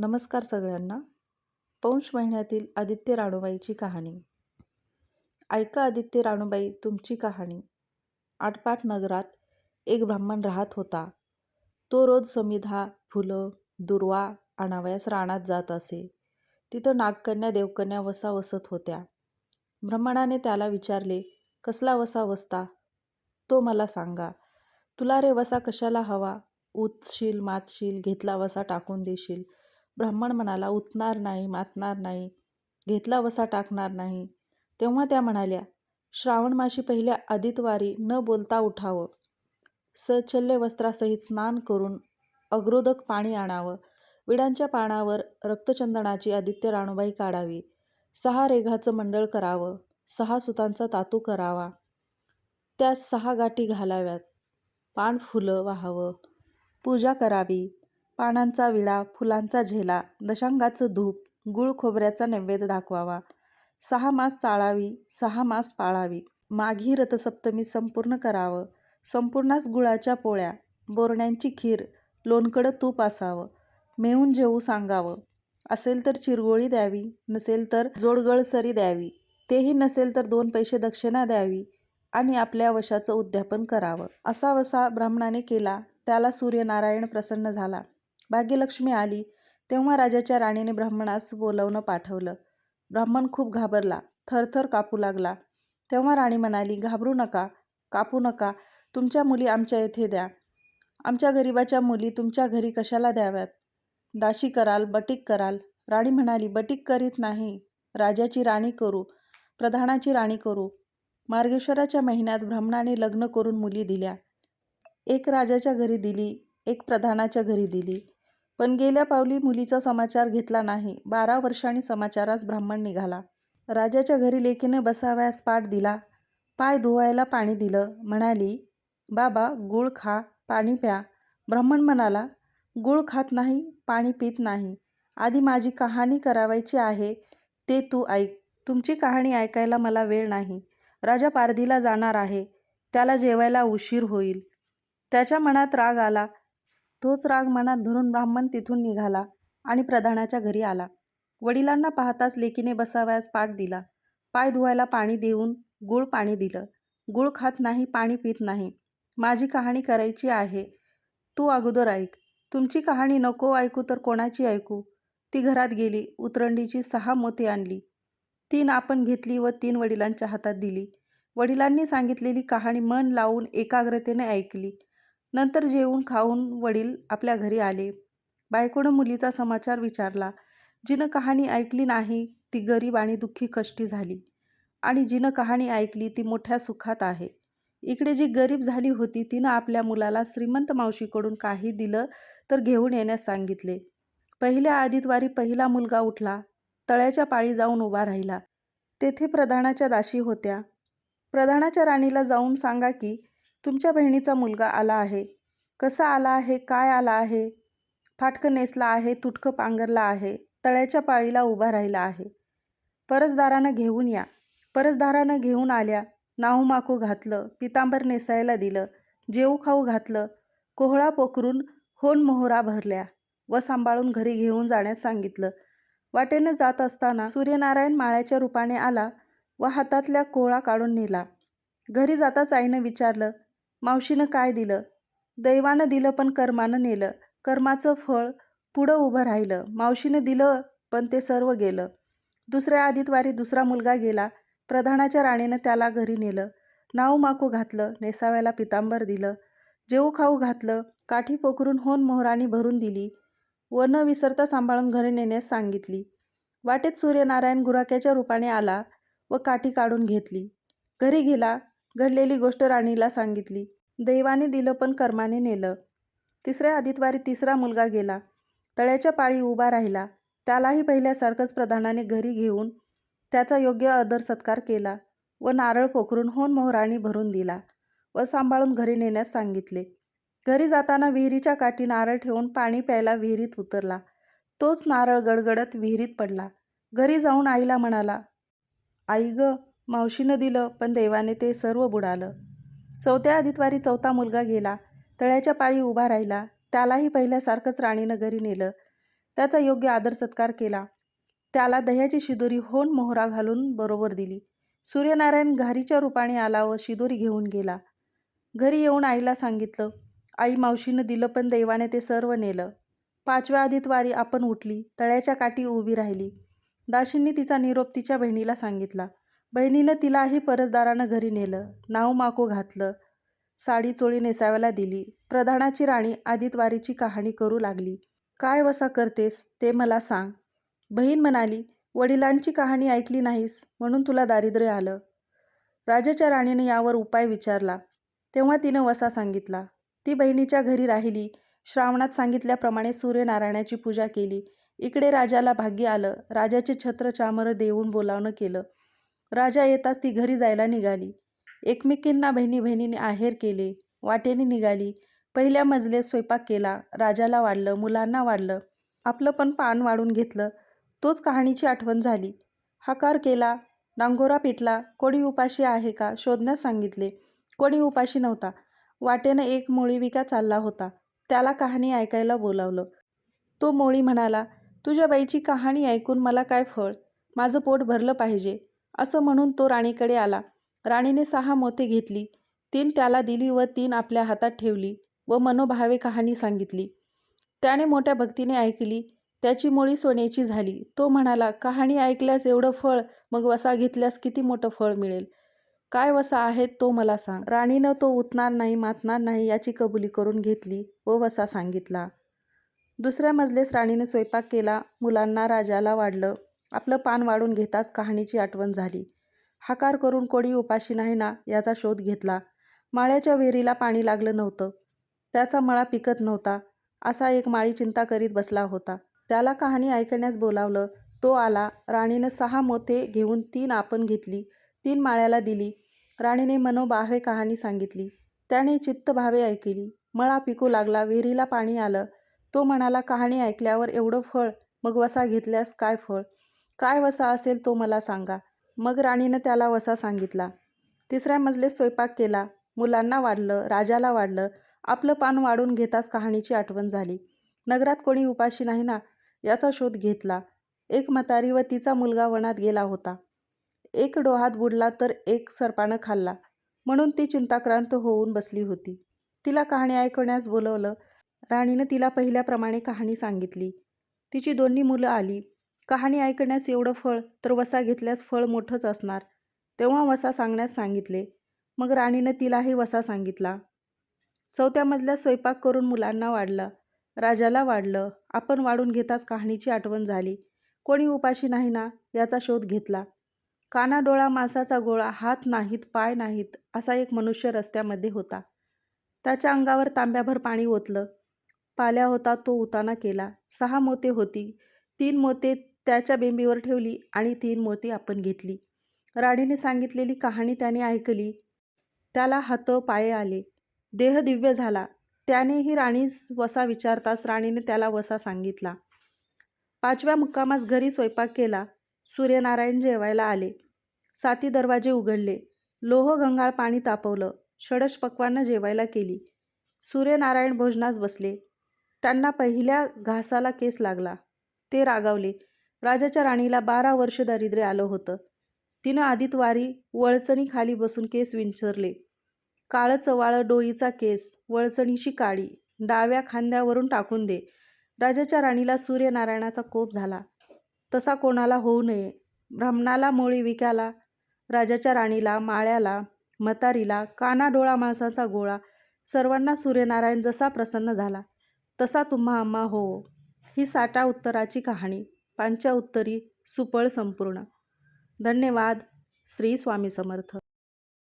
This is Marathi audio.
नमस्कार सगळ्यांना. पौष महिन्यातील आदित्य राणूबाईची कहाणी. ऐका आदित्य राणूबाई तुमची कहाणी. आटपाट नगरात एक ब्राह्मण राहत होता. तो रोज समिधा फुलं दुर्वा आणावयास रानात जात असे. तिथं नागकन्या देवकन्या वसा वसत होत्या. ब्राह्मणाने त्याला विचारले कसला वसा वसता? तो मला सांगा तुला रे वसा कशाला हवा? उचशील मातशील घेतला वसा टाकून देशील. ब्राह्मण म्हणाला उतणार नाही मातणार नाही घेतला वसा टाकणार नाही. तेव्हा त्या म्हणाल्या श्रावण माशी पहिल्या आदितवारी न बोलता उठावं. सचल्य वस्त्रासहित स्नान करून अग्रोदक पाणी आणावं. विडांच्या पानावर रक्तचंदनाची आदित्य राणूबाई काढावी. सहा रेघाचं मंडळ करावं. सहा सुतांचा तातू करावा. त्यास सहा गाठी घालाव्यात. पान फुलं वाहावं. पूजा करावी. पानांचा विडा फुलांचा झेला दशांगाचं धूप गुळ खोबऱ्याचा नैवेद्य दाखवावा. सहा मास चाळावी सहा मास पाळावी. माघी रथसप्तमी संपूर्ण करावं. संपूर्णास गुळाच्या पोळ्या बोरण्यांची खीर लोणकडं तूप असावं. मेऊन जेवू सांगावं. असेल तर चिरगोळी द्यावी नसेल तर जोडगळसरी द्यावी. तेही नसेल तर दोन पैसे दक्षिणा द्यावी आणि आपल्या वशाचं उद्यापन करावं. असा वसा ब्राह्मणाने केला त्याला सूर्यनारायण प्रसन्न झाला. भाग्यलक्ष्मी आली. तेव्हा राजाच्या राणीने ब्राह्मणास बोलवणं पाठवलं. ब्राह्मण खूप घाबरला. थरथर कापू लागला. तेव्हा राणी म्हणाली घाबरू नका कापू नका. तुमच्या मुली आमच्या येथे द्या. आमच्या गरिबाच्या मुली तुमच्या घरी कशाला द्याव्यात? दाशी कराल बटीक कराल. राणी म्हणाली बटीक करीत नाही. राजाची राणी करू. प्रधानाची राणी करू. मार्गेश्वराच्या महिन्यात ब्राह्मणाने लग्न करून मुली दिल्या. एक राजाच्या घरी दिली एक प्रधानाच्या घरी दिली. पण गेल्या पावली मुलीचा समाचार घेतला नाही. बारा वर्षांनी समाचारास ब्राह्मण निघाला. राजाच्या घरी लेकीने बसाव्यास पाठ दिला. पाय धुवायला पाणी दिलं. म्हणाली बाबा गुळ खा पाणी प्या. ब्राह्मण म्हणाला गुळ खात नाही पाणी पित नाही. आधी माझी कहाणी करावायची आहे. ते तू ऐक. तुमची कहाणी ऐकायला मला वेळ नाही. राजा पारधीला जाणार आहे. त्याला जेवायला उशीर होईल. त्याच्या मनात राग आला. तोच राग मनात धरून ब्राह्मण तिथून निघाला आणि प्रधानाच्या घरी आला. वडिलांना पाहताच लेकीने बसावयास पाठ दिला. पाय धुवायला पाणी देऊन गुळ पाणी दिलं. गुळ खात नाही पाणी पित नाही. माझी कहाणी करायची आहे. तू अगोदर ऐक. तुमची कहाणी नको ऐकू तर कोणाची ऐकू? ती घरात गेली उतरंडीची सहा मोती आणली. तीन आपण घेतली व तीन वडिलांच्या हातात दिली. वडिलांनी सांगितलेली कहाणी मन लावून एकाग्रतेने ऐकली. नंतर जेवून खाऊन वडील आपल्या घरी आले. बायकोनं मुलीचा समाचार विचारला. जिनं कहाणी ऐकली नाही ती गरीब आणि दुःखी कष्टी झाली. आणि जिनं कहाणी ऐकली ती मोठ्या सुखात आहे. इकडे जी गरीब झाली होती तिनं आपल्या मुलाला श्रीमंत मावशीकडून काही दिलं तर घेऊन येण्यास सांगितले. पहिल्या आदितवारी पहिला मुलगा उठला. तळ्याच्या पाळी जाऊन उभा राहिला. तेथे प्रधानाच्या दाशी होत्या. प्रधानाच्या राणीला जाऊन सांगा की तुमच्या बहिणीचा मुलगा आला आहे. कसा आला आहे? काय आला आहे? फाटकं नेसला आहे तुटकं पांघरला आहे तळ्याच्या पाळीला उभा राहिला आहे. परसदारानं घेऊन या. परसदारानं घेऊन आल्या. नाहू माकू घातलं पितांबर नेसायला दिलं जेऊ खाऊ घातलं कोहळा पोखरून होन मोहरा भरल्या व सांभाळून घरी घेऊन जाण्यास सांगितलं. वाटेनं जात असताना सूर्यनारायण माळ्याच्या रूपाने आला व हातातल्या कोहळा काढून नेला. घरी जाताच आईनं विचारलं मावशीनं काय दिलं? दैवानं दिलं पण कर्मानं नेलं. कर्माचं फळ पुढं उभं राहिलं. मावशीनं दिलं पण ते सर्व गेलं. दुसऱ्या आदितवारी दुसरा मुलगा गेला. प्रधानाच्या राणीनं त्याला घरी नेलं. नाऊ माकू घातलं. नेसाव्याला पितांबर दिलं. जेऊ खाऊ घातलं. काठी पोखरून होन मोहरानी भरून दिली. व न विसरता सांभाळून घरी नेण्यास सांगितली. वाटेत सूर्यनारायण गुराक्याच्या रूपाने आला व काठी काढून घेतली. घरी गेला. घडलेली गोष्ट राणीला सांगितली. दैवाने दिलं पण कर्माने नेलं. तिसऱ्या आदितवारी तिसरा मुलगा गेला. तळ्याच्या पाळी उभा राहिला. त्यालाही पहिल्यासारखंच प्रधानाने घरी घेऊन त्याचा योग्य आदर सत्कार केला व नारळ पोखरून होन मोहराणी भरून दिला व सांभाळून घरी नेण्यास सांगितले. घरी जाताना विहिरीच्या काठी नारळ ठेवून पाणी प्यायला विहिरीत उतरला. तोच नारळ गडगडत विहिरीत पडला. घरी जाऊन आईला म्हणाला आई ग मावशीनं दिलं पण देवाने ते सर्व बुडालं. चौथ्या आदितवारी चौथा मुलगा गेला. तळ्याच्या पाळी उभा राहिला. त्यालाही पहिल्यासारखंच राणीनं घरी नेलं. त्याचा योग्य आदर सत्कार केला. त्याला दह्याची शिदोरी होऊन मोहरा घालून बरोबर दिली. सूर्यनारायण घारीच्या रूपाने आला व शिदोरी घेऊन गेला. घरी येऊन आईला सांगितलं आई मावशीनं दिलं पण देवाने ते सर्व नेलं. पाचव्या आदितवारी आपण उठली. तळ्याच्या काठी उभी राहिली. दाशींनी तिचा निरोप तिच्या बहिणीला सांगितला. बहिणीनं तिलाही परसदारानं घरी नेलं नाव माको घातलं साडी चोळी नेसाव्याला दिली प्रधानाची राणी आदितवारीची कहाणी करू लागली. काय वसा करतेस ते मला सांग. बहीण म्हणाली वडिलांची कहाणी ऐकली नाहीस म्हणून तुला दारिद्र्य आलं. राजाच्या राणीने यावर उपाय विचारला. तेव्हा तिनं वसा सांगितला. ती बहिणीच्या घरी राहिली. श्रावणात सांगितल्याप्रमाणे सूर्यनारायणाची पूजा केली. इकडे राजाला भाग्य आलं. राजाचे छत्र चामर देऊन बोलावणं केलं. राजा येताच ती घरी जायला निघाली. एकमेकींना बहिणी बहिणीने आहेर केले वाटेने निघाली. पहिल्या मजले स्वयंपाक केला राजाला वाढलं मुलांना वाढलं. आपलं पण पान वाढून घेतलं. तोच कहाणीची आठवण झाली. हाकार केला डांगोरा पिटला कोणी उपाशी आहे का शोधण्यास सांगितले. कोणी उपाशी नव्हता. वाटेनं एक मोळी विका चालला होता. त्याला कहाणी ऐकायला बोलावलं. तो मोळी म्हणाला तुझ्या बाईची कहाणी ऐकून मला काय फळ? माझं पोट भरलं पाहिजे. असं म्हणून तो राणीकडे आला. राणीने सहा मोते घेतली. तीन त्याला दिली व तीन आपल्या हातात ठेवली व मनोभावे कहाणी सांगितली. त्याने मोठ्या भक्तीने ऐकली. त्याची मुळी सोन्याची झाली. तो म्हणाला कहाणी ऐकल्यास एवढं फळ मग वसा घेतल्यास किती मोठं फळ मिळेल? काय वसा आहेत तो मला सांग. राणीनं तो उतणार नाही मातणार नाही याची कबुली करून घेतली व वसा सांगितला. दुसऱ्या मजलेस राणीने स्वयंपाक केला. मुलांना राजाला वाढलं. आपलं पान वाढून घेताच कहाणीची आठवण झाली. हाकार करून कोणी उपाशी नाही ना याचा शोध घेतला. माळ्याच्या विहिरीला पाणी लागलं नव्हतं. त्याचा मळा पिकत नव्हता. असा एक माळी चिंता करीत बसला होता. त्याला कहाणी ऐकण्यास बोलावलं. तो आला. राणीनं सहा मोते घेऊन तीन आपण घेतली. तीन माळ्याला दिली. राणीने मनोभावे कहाणी सांगितली. त्याने चित्तभावे ऐकली. मळा पिकू लागला. विहिरीला पाणी आलं. तो म्हणाला कहाणी ऐकल्यावर एवढं फळ मग वसा घेतल्यास काय फळ? काय वसा असेल तो मला सांगा. मग राणीनं त्याला वसा सांगितला. तिसऱ्या मजले स्वयंपाक केला. मुलांना वाढलं राजाला वाढलं. आपलं पान वाढून घेताच कहाणीची आठवण झाली. नगरात कोणी उपाशी नाही ना याचा शोध घेतला. एक म्हातारी व तिचा मुलगा वनात गेला होता. एक डोहात बुडला तर एक सर्पानं खाल्ला. म्हणून ती चिंताक्रांत होऊन बसली होती. तिला कहाणी ऐकण्यास बोलवलं. राणीनं तिला पहिल्याप्रमाणे कहाणी सांगितली. तिची दोन्ही मुलं आली. कहाणी ऐकण्यास एवढं फळ तर वसा घेतल्यास फळ मोठंच असणार. तेव्हा वसा सांगण्यास सांगितले. मग राणीनं तिलाही वसा सांगितला. चौथ्या मजल्यात स्वयंपाक करून मुलांना वाढला. राजाला वाढलं. आपण वाढून घेताच कहाणीची आठवण झाली. कोणी उपाशी नाही ना याचा शोध घेतला. काना डोळा गोळा हात नाहीत पाय नाहीत असा एक मनुष्य रस्त्यामध्ये होता. त्याच्या अंगावर तांब्याभर पाणी ओतलं. पाल्या होता तो उताना केला. सहा मोते होती. तीन मोते त्याच्या बेंबीवर ठेवली आणि तीन मोती आपण घेतली. राणीने सांगितलेली कहाणी त्याने ऐकली. त्याला हात पाये आले. देह दिव्य झाला. त्यानेही राणीस वसा विचारताच राणीने त्याला वसा सांगितला. पाचव्या मुक्कामास घरी स्वयंपाक केला. सूर्यनारायण जेवायला आले. साती दरवाजे उघडले. लोह गंगाळ पाणी तापवलं. षडश पक्वानं जेवायला केली. सूर्यनारायण भोजनास बसले. त्यांना पहिल्या घासाला केस लागला. ते रागावले. राजाच्या राणीला बारा वर्ष दारिद्र्य आलं होतं. तिनं आदितवारी वळचणी खाली बसून केस विंचरले. काळं चवाळं डोईचा केस वळचणीशी काळी डाव्या खांद्यावरून टाकून दे. राजाच्या राणीला सूर्यनारायणाचा कोप झाला. तसा कोणाला होऊ नये. ब्राह्मणाला मोळी विकाला राजाच्या राणीला माळ्याला मतारीला काना डोळा मांसाचा गोळा सर्वांना सूर्यनारायण जसा प्रसन्न झाला तसा तुम्हा आम्हा हो. ही साठा उत्तराची कहाणी. पांच्या उत्तरी सुपळ संपूर्ण. धन्यवाद. श्री स्वामी समर्थ.